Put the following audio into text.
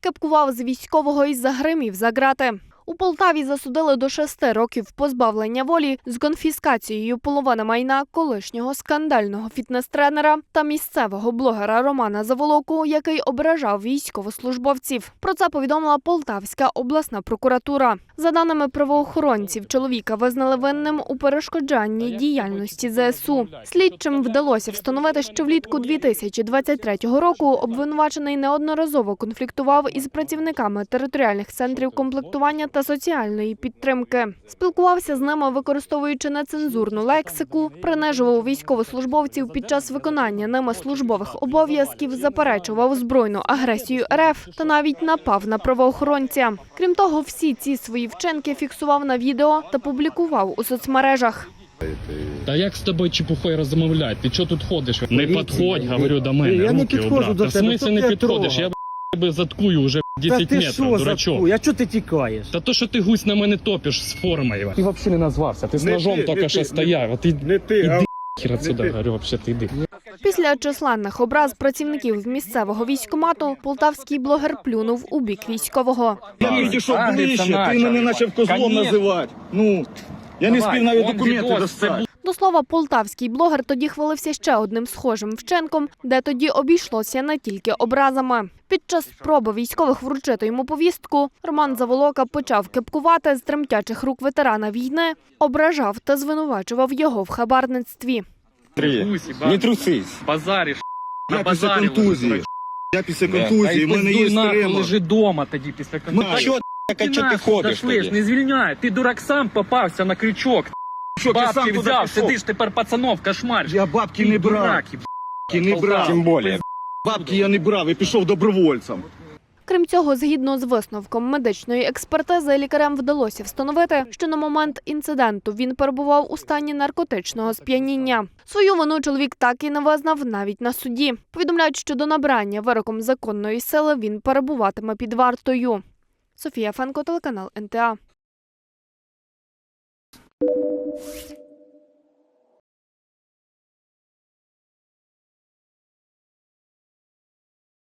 Кепкував з військового і загримів за грати. У Полтаві засудили до шести років позбавлення волі з конфіскацією половини майна колишнього скандального фітнес-тренера та місцевого блогера Романа Заволоку, який ображав військовослужбовців. Про це повідомила Полтавська обласна прокуратура. За даними правоохоронців, чоловіка визнали винним у перешкоджанні діяльності ЗСУ. Слідчим вдалося встановити, що влітку 2023 року обвинувачений неодноразово конфліктував із працівниками територіальних центрів комплектування та соціальної підтримки. Спілкувався з ними, використовуючи нецензурну лексику, принижував військовослужбовців під час виконання ними службових обов'язків, заперечував збройну агресію РФ та навіть напав на правоохоронця. Крім того, всі ці свої вчинки фіксував на відео та публікував у соцмережах. Та як з тобою чепухою розмовляти? Ти що тут ходиш? Не підходь, говорю до мене. Я не підходжу до Та в тебе, смислі не підходиш? Я б, тебе заткую вже 10 Та ти метрів, що дурачок. заткуй? А чого ти тікаєш? Та то, що ти гусь на мене топиш з формою. Ти взагалі не назвався. Ти з Не ножом ти, тільки не що ти, стояв. Ти Не ти, а іди отсюда, ти. говорю, взагалі, ти йди. Після численних образ працівників місцевого військкомату полтавський блогер плюнув у бік військового. я підійшов ближче, ти мене почав козлом називати. Ну, я не спів навіть документи достати. До слова, полтавський блогер тоді хвалився ще одним схожим вчинком, де тоді обійшлося не тільки образами. Під час спроби військових вручити йому повістку, Роман Заволока почав кепкувати з тремтячих рук ветерана війни, ображав та звинувачував його в хабарництві. Три. Не трусись. Базариш. Я після контузії. Я після контузії, в мене є тремор. лежи дома тоді після Ну, контузії. що Ти нахуй зашлиш, не звільняй. Ти дурак сам попався на крючок. Що, ти сам Бабки туди взяв, пішов? сидиш тепер пацанов, кошмариш. Я бабки Ти не брав. Бабки не брав. Тим более. Бабки я не брав, я пішов добровольцем. Крім цього, згідно з висновком медичної експертизи, лікарям вдалося встановити, що на момент інциденту він перебував у стані наркотичного сп'яніння. Свою вину чоловік так і не визнав навіть на суді. Повідомляють, що до набрання вироком законної сили він перебуватиме під вартою. Софія Фенко, телеканал НТА. you